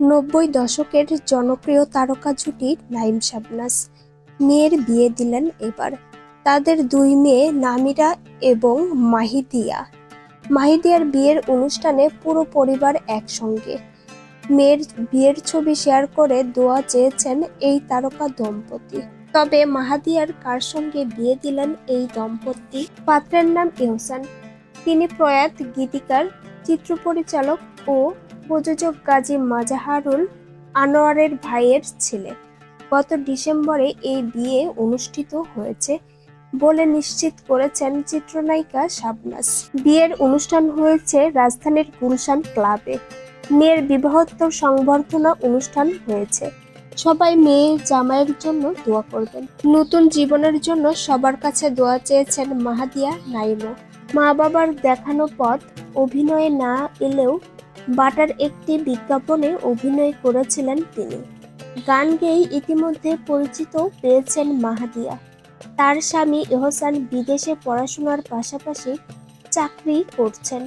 নব্বই দশকের জনপ্রিয় তারকা জুটি নাইম শাবনাজ মেয়ের বিয়ে দিলেন এবার। তাদের দুই মেয়ে নামিরা এবং মাহিদিয়া। মাহিদিয়ার বিয়ের অনুষ্ঠানে পুরো পরিবার একসঙ্গে। মেয়ের বিয়ের ছবি শেয়ার করে দোয়া চেয়েছেন এই তারকা দম্পতি। তবে মাহাদিয়ার কার সঙ্গে বিয়ে দিলেন এই দম্পতি? পাত্রের নাম ইহসান তিনি প্রয়াত গীতিকার, চিত্র পরিচালক ও প্রযোজক গাজী মাজাহারুল আনোয়ারের ভাইয়ের ছেলে। গত ডিসেম্বরে এই বিয়ে অনুষ্ঠিত হয়েছে বলে নিশ্চিত করেছেন চিত্রনায়িকা শাবনাজ। বিয়ের অনুষ্ঠান হয়েছে রাজধানীর গুলশান ক্লাবে। মেয়ের বিবাহোত্তর সংবর্ধনা অনুষ্ঠান হয়েছে। সবাই মেয়ে জামাইয়ের জন্য দোয়া করবেন। নতুন জীবনের জন্য সবার কাছে দোয়া চেয়েছেন মাহাদিয়া নাইমো। মা বাবার দেখানো পথ, অভিনয়ে না এলেও বাটার একটি বিজ্ঞাপনে অভিনয় করেছিলেন তিনি। গান গেয়ে ইতিমধ্যে পরিচিত পেয়েছেন মাহাদিয়া। তার স্বামী এহসান বিদেশে পড়াশোনার পাশাপাশি চাকরি করছেন।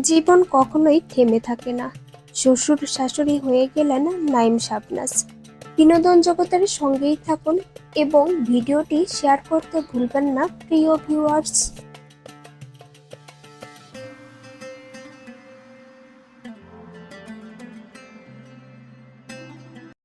জীবন কখনোই থেমে থাকে না। শ্বশুর শাশুড়ি হয়ে গেলেন নাইম শাবনাজ। বিনোদন জগতের সঙ্গেই থাকুন এবং ভিডিওটি শেয়ার করতে ভুলবেন না, প্রিয় ভিউয়ার্স